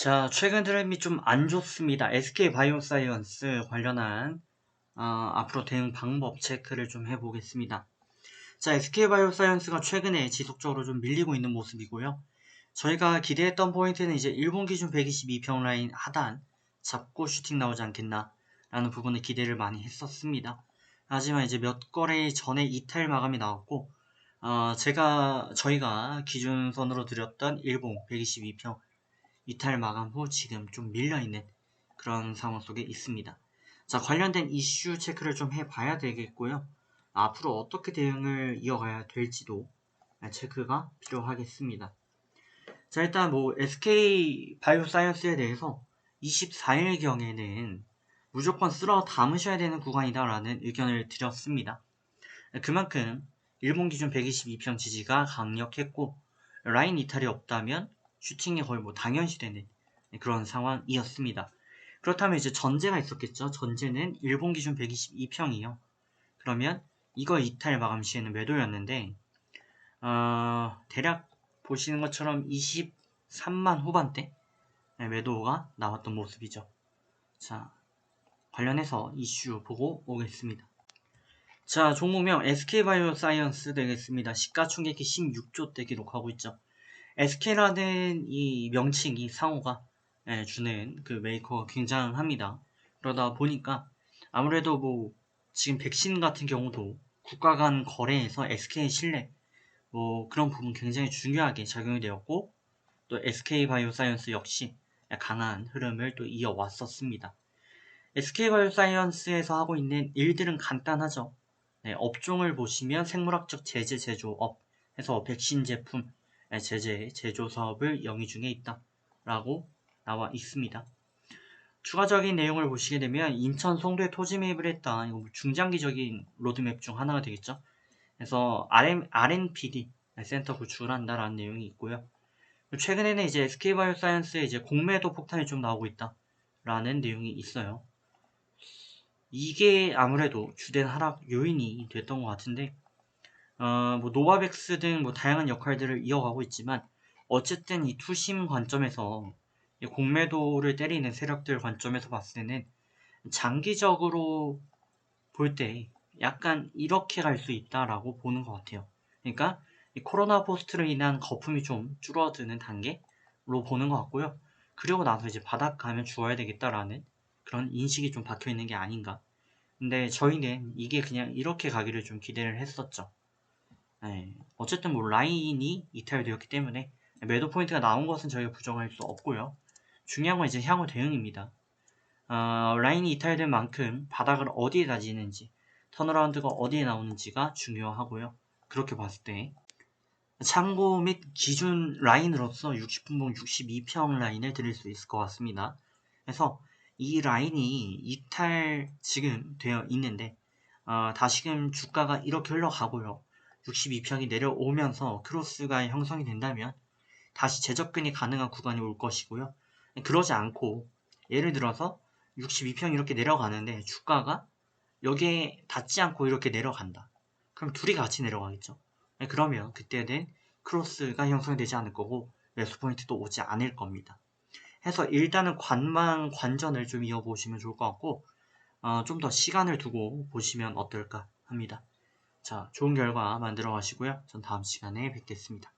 자, 최근 흐름이 좀 안 좋습니다. SK 바이오사이언스 관련한 어, 앞으로 대응 방법 체크를 좀 해보겠습니다. 자, SK 바이오사이언스가 최근에 지속적으로 좀 밀리고 있는 모습이고요. 저희가 기대했던 포인트는 이제 일본 기준 122평 라인 하단 잡고 슈팅 나오지 않겠나 라는 부분을 기대를 많이 했었습니다. 하지만 이제 몇 거래 전에 이탈 마감이 나왔고 어, 제가 저희가 기준선으로 드렸던 일본 122평 이탈 마감 후 지금 좀 밀려있는 그런 상황 속에 있습니다. 자, 관련된 이슈 체크를 좀 해봐야 되겠고요. 앞으로 어떻게 대응을 이어가야 될지도 체크가 필요하겠습니다. 자, 일단 뭐 SK 바이오사이언스에 대해서 24일경에는 무조건 쓸어 담으셔야 되는 구간이다라는 의견을 드렸습니다. 그만큼 일본 기준 122평 지지가 강력했고 라인 이탈이 없다면 슈팅이 거의 뭐 당연시 되는 그런 상황이었습니다. 그렇다면 이제 전제가 있었겠죠. 전제는 일본 기준 122평이요. 그러면 이거 이탈 마감 시에는 매도였는데 어, 대략 보시는 것처럼 23만 후반대 매도가 나왔던 모습이죠. 자, 관련해서 이슈 보고 오겠습니다. 자, 종목명 SK바이오 사이언스 되겠습니다. 시가총액이 16조대 기록하고 있죠. SK라는 이 명칭이 상호가 예, 주는 그 메이커가 굉장합니다. 그러다 보니까 아무래도 뭐 지금 백신 같은 경우도 국가 간 거래에서 SK 신뢰 뭐 그런 부분 굉장히 중요하게 작용이 되었고 또 SK 바이오사이언스 역시 강한 흐름을 또 이어왔었습니다. SK 바이오사이언스에서 하고 있는 일들은 간단하죠. 네, 업종을 보시면 생물학적 제재 제조업 해서 백신 제품 제재 제조 사업을 영위 중에 있다 라고 나와 있습니다. 추가적인 내용을 보시게 되면 인천 송도에 토지 매입을 했다. 이거 뭐 중장기적인 로드맵 중 하나가 되겠죠. 그래서 RM, R&PD 센터 구축을 한다라는 내용이 있고요. 최근에는 이제 SK바이오사이언스에 이제 공매도 폭탄이 좀 나오고 있다라는 내용이 있어요. 이게 아무래도 주된 하락 요인이 됐던 것 같은데 어, 뭐 노바백스 등 뭐 다양한 역할들을 이어가고 있지만 어쨌든 이 투심 관점에서 공매도를 때리는 세력들 관점에서 봤을 때는 장기적으로 볼 때 약간 이렇게 갈 수 있다라고 보는 것 같아요. 그러니까 코로나 포스트로 인한 거품이 좀 줄어드는 단계로 보는 것 같고요. 그리고 나서 이제 바닥 가면 주어야 되겠다라는 그런 인식이 좀 박혀 있는 게 아닌가. 근데 저희는 이게 그냥 이렇게 가기를 좀 기대를 했었죠. 네, 어쨌든 뭐 라인이 이탈되었기 때문에 매도 포인트가 나온 것은 저희가 부정할 수 없고요. 중요한 건 이제 향후 대응입니다. 어, 라인이 이탈된 만큼 바닥을 어디에 다지는지, 턴어라운드가 어디에 나오는지가 중요하고요. 그렇게 봤을 때 참고 및 기준 라인으로서 60분봉 62평 라인을 드릴 수 있을 것 같습니다. 그래서 이 라인이 이탈 지금 되어 있는데 어, 다시금 주가가 이렇게 흘러가고요. 62평이 내려오면서 크로스가 형성이 된다면 다시 재접근이 가능한 구간이 올 것이고요. 그러지 않고 예를 들어서 62평 이렇게 내려가는데 주가가 여기에 닿지 않고 이렇게 내려간다. 그럼 둘이 같이 내려가겠죠. 그러면 그때는 크로스가 형성되지 않을 거고 매수 포인트도 오지 않을 겁니다. 해서 일단은 관망 관전을 좀 이어보시면 좋을 것 같고 어, 좀 더 시간을 두고 보시면 어떨까 합니다. 자, 좋은 결과 만들어 가시고요. 전 다음 시간에 뵙겠습니다.